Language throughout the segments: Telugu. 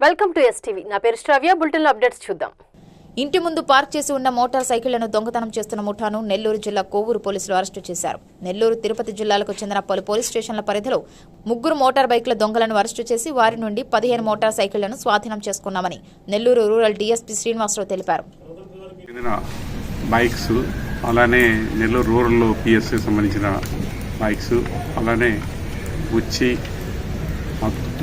వెల్కమ్ టు ఎస్టీవీ నా పేరు శ్రవ్య. బులెటిన్లో అప్డేట్స్ చూద్దాం. ఇంటి ముందు పార్క్ చేసి ఉన్న మోటార్ సైకిళ్ళను దొంగతనం చేస్తున్న ముఠాను నెల్లూరు జిల్లా కోవూరు పోలీసులు అరెస్టు చేశారు. నెల్లూరు తిరుపతి జిల్లాలకు చెందిన పలు పోలీస్ స్టేషన్ల పరిధిలో ముగ్గురు మోటార్ బైక్ల దొంగలను అరెస్టు చేసి వారి నుండి పదిహేను మోటార్ సైకిళ్ళను స్వాధీనం చేసుకున్నామని నెల్లూరు రూరల్ డీఎస్పీ శ్రీనివాసరావు తెలిపారు. బైక్స్ అలానే నెల్లూరు రూరల్ పిఎస్కి సంబంధించిన బైక్స్ అలానే ఉచ్చి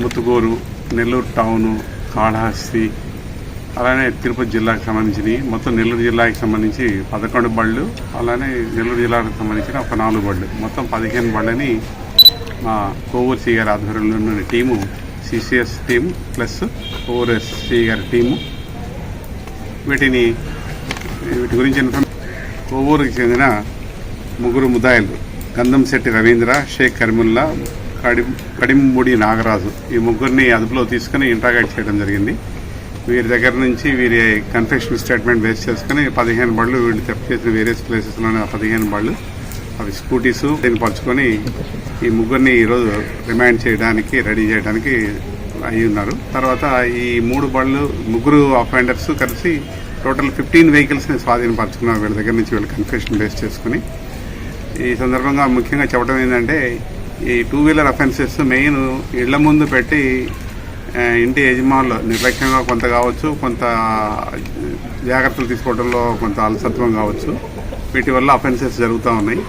ముత్తుగోరు నెల్లూరు టౌను కాళహస్తి అలానే తిరుపతి జిల్లాకు సంబంధించినవి. మొత్తం నెల్లూరు జిల్లాకి సంబంధించి పదకొండు బళ్ళు అలానే నెల్లూరు జిల్లాకు సంబంధించిన ఒక నాలుగు బళ్ళు. మొత్తం పదిహేను బళ్ళని మా కోవూరు సి గారి ఆధ్వర్యంలో ఉన్న team CCS team plus Kovur SC గారి టీము. వీటిని వీటి గురించి కోవూరుకి చెందిన ముగ్గురు ముదాయిలు గంధంశెట్టి రవీంద్ర షేక్ కరిముల్లా కడి కడిముడి నాగరాజు. ఈ ముగ్గురిని అదుపులో తీసుకుని ఇంట్రాగేట్ చేయడం జరిగింది. వీరి దగ్గర నుంచి వీరి కన్ఫెక్షన్ స్టేట్మెంట్ బేస్ చేసుకుని పదిహేను బళ్ళు వీళ్ళు తెప్ప చేసిన వేరియస్ ప్లేసెస్లోని ఆ పదిహేను బళ్ళు అవి స్కూటీస్ దీన్ని పరుచుకొని ఈ ముగ్గురిని ఈరోజు రిమాండ్ చేయడానికి రెడీ చేయడానికి అయి ఉన్నారు. తర్వాత ఈ మూడు బళ్ళు ముగ్గురు అఫెండర్స్ కలిసి టోటల్ ఫిఫ్టీన్ వెహికల్స్ని స్వాధీనపరచుకున్నారు వీళ్ళ దగ్గర నుంచి వీళ్ళు కన్ఫెషన్ బేస్ చేసుకుని. ఈ సందర్భంగా ముఖ్యంగా చెప్పడం ఏంటంటే ఈ టూ వీలర్ అఫెన్సెస్ మెయిన్ ఇళ్ళ ముందు పెట్టి ఇంటి యజమానులు నిర్లక్ష్యంగా కొంత కావచ్చు కొంత జాగ్రత్తలు తీసుకోవడంలో కొంత అలసత్వం కావచ్చు. వీటి వల్ల అఫెన్సెస్ జరుగుతూ ఉన్నాయి.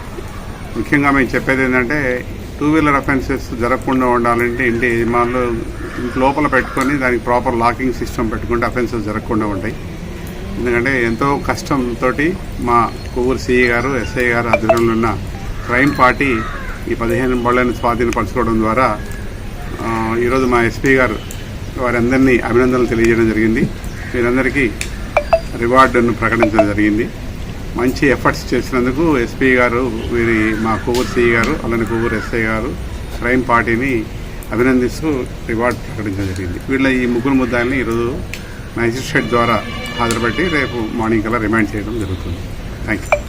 ముఖ్యంగా మేము చెప్పేది ఏంటంటే టూ వీలర్ అఫెన్సెస్ జరగకుండా ఉండాలంటే ఇంటి యజమానులు ఇంటి లోపల పెట్టుకొని దానికి ప్రాపర్ లాకింగ్ సిస్టమ్ పెట్టుకుంటే అఫెన్సెస్ జరగకుండా ఉంటాయి. ఎందుకంటే ఎంతో కష్టంతో మా కొవ్వూరు సిఐ గారు ఎస్ఐ గారు ఆధ్వర్యంలో ఉన్న క్రైమ్ పార్టీ ఈ పదిహేను బళ్ళని స్వాధీనపరచుకోవడం ద్వారా ఈరోజు మా ఎస్పీ గారు వారందరినీ అభినందనలు తెలియజేయడం జరిగింది. వీరందరికీ రివార్డును ప్రకటించడం జరిగింది. మంచి ఎఫర్ట్స్ చేసినందుకు ఎస్పీ గారు వీరి మా కొవ్వూరు సిఈ గారు అలానే కొవ్వూరు ఎస్ఐ గారు క్రైమ్ పార్టీని అభినందిస్తూ రివార్డు ప్రకటించడం జరిగింది. వీళ్ళ ఈ ముగ్గురు ముద్దాయిల్ని ఈరోజు మ్యాజిస్ట్రేట్ ద్వారా హాజరుపెట్టి రేపు మార్నింగ్ కల్లా రిమాండ్ చేయడం జరుగుతుంది. థ్యాంక్ యూ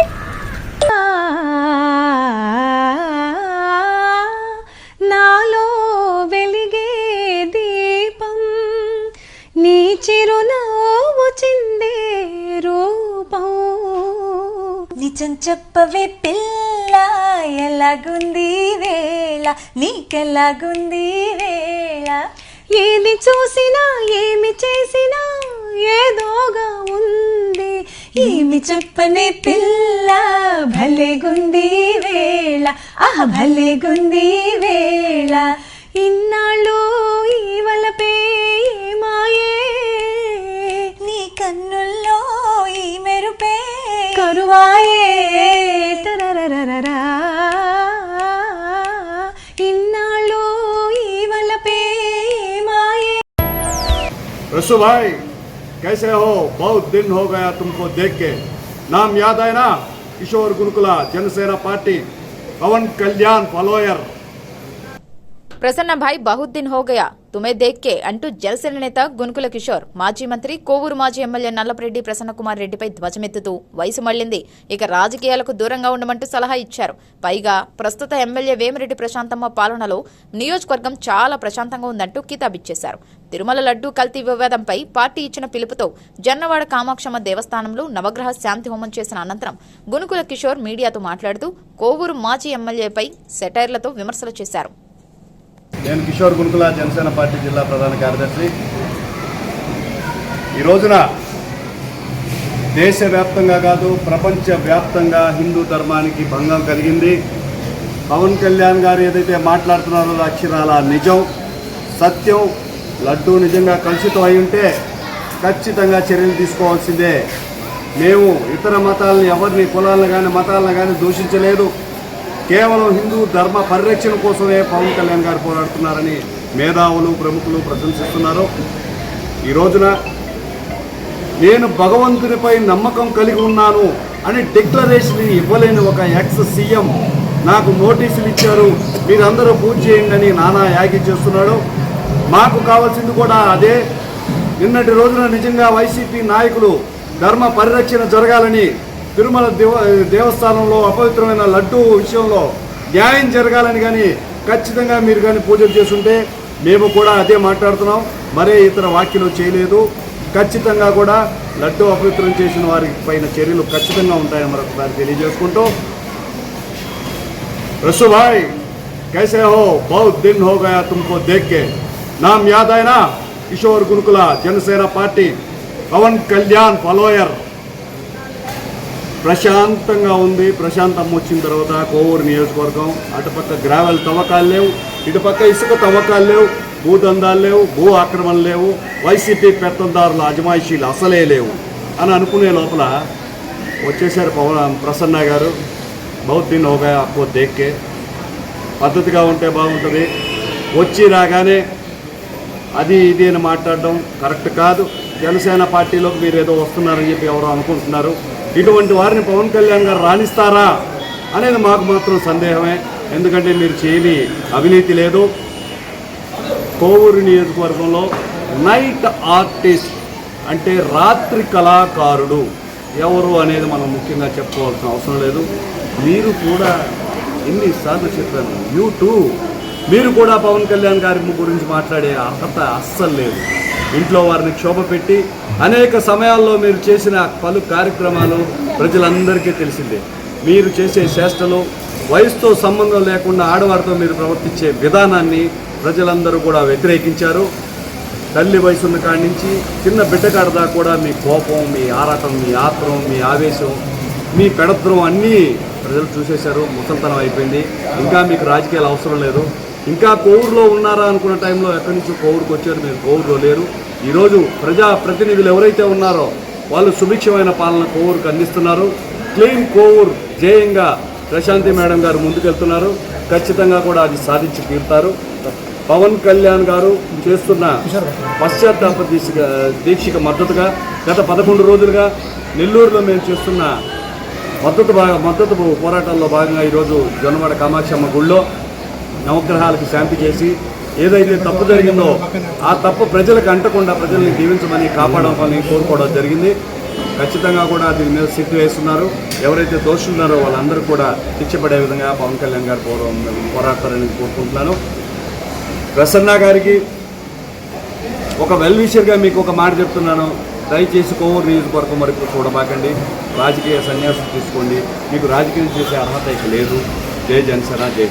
చిరునవ్వు చిందే రూపం. నిజం చెప్పవే పిల్ల ఎలాగుంది వేళ? నీకెలాగుంది వేళ? ఏది చూసినా ఏమి చేసినా ఏదోగా ఉంది. ఏమి చెప్పనే పిల్ల భలేగుంది వేళ? ఆహ భలేగుంది వేళ. ఇన్నాళ్ళు रसू भाई, कैसे हो? बहुत दिन हो गया तुमको देख के। नाम याद है ना? किशोर गुरुकुला जनसेना पार्टी, पवन कल्याण फॉलोयर प्रसन्न भाई, बहुत दिन हो गया। తుమే దేక్కే అంటూ జనసేన నేత గునుకుల కిషోర్ మాజీ మంత్రి కోవూరు మాజీ ఎమ్మెల్యే నల్లపరెడ్డి ప్రసన్న కుమార్ రెడ్డిపై ధ్వజమెత్తుతూ వయసు మళ్ళింది ఇక రాజకీయాలకు దూరంగా ఉండమంటూ సలహా ఇచ్చారు. పైగా ప్రస్తుత ఎమ్మెల్యే వేమిరెడ్డి ప్రశాంతమ్మ పాలనలో నియోజకవర్గం చాలా ప్రశాంతంగా ఉందంటూ కితాబిచ్చేశారు. తిరుమల లడ్డూ కల్తీ వివాదంపై పార్టీ ఇచ్చిన పిలుపుతో జన్నవాడ కామాక్షమ్మ దేవస్థానంలో నవగ్రహ శాంతి హోమం చేసిన అనంతరం గునుకుల కిషోర్ మీడియాతో మాట్లాడుతూ కోవూరు మాజీ ఎమ్మెల్యేపై సెటైర్లతో విమర్శలు చేశారు. నేను కిషోర్ గురుకుల జనసేన పార్టీ జిల్లా ప్రధాన కార్యదర్శి. ఈ రోజున దేశవ్యాప్తంగా కాదు ప్రపంచవ్యాప్తంగా హిందూ ధర్మానికి భంగం కలిగింది. పవన్ కళ్యాణ్ గారు ఏదైతే మాట్లాడుతున్నారో అక్షరాల నిజం. సత్యం లడ్డూ నిజంగా కలుషితం అయి ఉంటే ఖచ్చితంగా చర్యలు తీసుకోవాల్సిందే. మేము ఇతర మతాలను ఎవరిని కులాలను కానీ మతాలను కానీ దూషించలేదు. కేవలం హిందూ ధర్మ పరిరక్షణ కోసమే పవన్ కళ్యాణ్ గారు పోరాడుతున్నారని మేధావులు ప్రముఖులు ప్రశంసిస్తున్నారు. ఈ రోజున నేను భగవంతునిపై నమ్మకం కలిగి ఉన్నాను అని డిక్లరేషన్ ఇవ్వలేని ఒక ఎక్స్ సీఎం నాకు నోటీసులు ఇచ్చారు. మీరందరూ పూజ చేయండి అని నానా యాగి చేస్తున్నాడు. మాకు కావాల్సింది కూడా అదే. నిన్నటి రోజున నిజంగా వైసీపీ నాయకులు ధర్మ పరిరక్షణ జరగాలని తిరుమల దేవ దేవస్థానంలో అపవిత్రమైన లడ్డూ విషయంలో న్యాయం జరగాలని కానీ ఖచ్చితంగా మీరు కానీ పూజలు చేస్తుంటే మేము కూడా అదే మాట్లాడుతున్నాం మరే ఇతర వ్యాఖ్యలు చేయలేదు ఖచ్చితంగా కూడా లడ్డు అపవిత్రం చేసిన వారి పైన చర్యలు ఖచ్చితంగా ఉంటాయని మరొకసారి తెలియజేసుకుంటూ रसू भाई कैसे हो बहुत दिन हो गया तुमको देख के नाम याद है ना किशोर गुरुकुला जनसेना पार्टी పవన్ కళ్యాణ్ ఫాలోయర్ ప్రశాంతంగా ఉంది. ప్రశాంతం వచ్చిన తర్వాత కోవూరు నియోజకవర్గం అటుపక్క గ్రావెల్ తవ్వకాలు లేవు ఇటుపక్క ఇసుక తవ్వకాలు లేవు భూదందాలు లేవు భూ ఆక్రమణలు లేవు వైసీపీ పెత్తందారుల అజమాయిషీలు అసలే లేవు అని అనుకునే లోపల వచ్చేసారు పవన్ ప్రసన్న గారు. బహుత్ దిన్ హోగా అప్పో దేక్కే. పద్ధతిగా ఉంటే బాగుంటుంది. వచ్చి రాగానే అది ఇది అని మాట్లాడడం కరెక్ట్ కాదు. జనసేన పార్టీలోకి మీరు ఏదో వస్తున్నారని చెప్పి ఎవరో అనుకుంటున్నారు. ఇటువంటి వారిని పవన్ కళ్యాణ్ గారు రాణిస్తారా అనేది మాకు మాత్రం సందేహమే. ఎందుకంటే మీరు చేయని అవినీతి లేదు. కోవూరు నియోజకవర్గంలో నైట్ ఆర్టిస్ట్ అంటే రాత్రి కళాకారుడు ఎవరు అనేది మనం ముఖ్యంగా చెప్పుకోవాల్సిన అవసరం లేదు. మీరు కూడా ఎన్నిసార్లు చెప్పాను యూ టూ మీరు కూడా పవన్ కళ్యాణ్ గారి గురించి మాట్లాడే అర్హత అస్సలు లేదు. ఇంట్లో వారిని క్షోభ పెట్టి అనేక సమయాల్లో మీరు చేసిన పలు కార్యక్రమాలు ప్రజలందరికీ తెలిసిందే. మీరు చేసే చేష్టలు వయసుతో సంబంధం లేకుండా ఆడవారితో మీరు ప్రవర్తించే విధానాన్ని ప్రజలందరూ కూడా వ్యతిరేకించారు. తల్లి వయసున్న కాడి నుంచి చిన్న బిడ్డ దాకా కూడా మీ కోపం మీ ఆరాటం మీ ఆత్రం మీ ఆవేశం మీ పెడద్రం అన్నీ ప్రజలు చూసేశారు. ముసల్తనం అయిపోయింది. ఇంకా మీకు రాజకీయాలు అవసరం లేదు. ఇంకా కోవూరులో ఉన్నారా అనుకున్న టైంలో ఎక్కడి నుంచి కోవూరుకు వచ్చారు మీరు కోవూరులో లేరు. ఈరోజు ప్రజా ప్రతినిధులు ఎవరైతే ఉన్నారో వాళ్ళు సుభిక్షమైన పాలన కోవూరుకు అందిస్తున్నారు. క్లీన్ కోవూర్ జేయంగా ప్రశాంతి మేడం గారు ముందుకెళ్తున్నారు. ఖచ్చితంగా కూడా అది సాధించి తీరుతారు. పవన్ కళ్యాణ్ గారు చేస్తున్న పశ్చాత్తాప దీక్ష దీక్షకు మద్దతుగా గత పదకొండు రోజులుగా నెల్లూరులో మేము చేస్తున్న మద్దతు భాగ మద్దతు పోరాటాల్లో భాగంగా ఈరోజు జొన్నవాడ కామాక్షమ్మ గుళ్ళో నవగ్రహాలకు శాంతి చేసి ఏదైతే తప్పు జరిగిందో ఆ తప్పు ప్రజలకు అంటకుండా ప్రజల్ని దీవించమని కాపాడమని కోరుకోవడం జరిగింది. ఖచ్చితంగా కూడా దీని మీద సిట్ వేస్తున్నారు. ఎవరైతే దోషులున్నారో వాళ్ళందరూ కూడా శిక్షపడే విధంగా పవన్ కళ్యాణ్ గారు పోరా పోరాడతారని కోరుకుంటున్నాను. ప్రసన్న గారికి ఒక వెల్ విషర్గా మీకు ఒక మాట చెప్తున్నాను. దయచేసి కోవూరు నియోజకవర్గం వరకు చూడబాకండి. రాజకీయ సన్యాసం తీసుకోండి. మీకు రాజకీయం చేసే అర్హత ఇక లేదు. జై జనసేన జై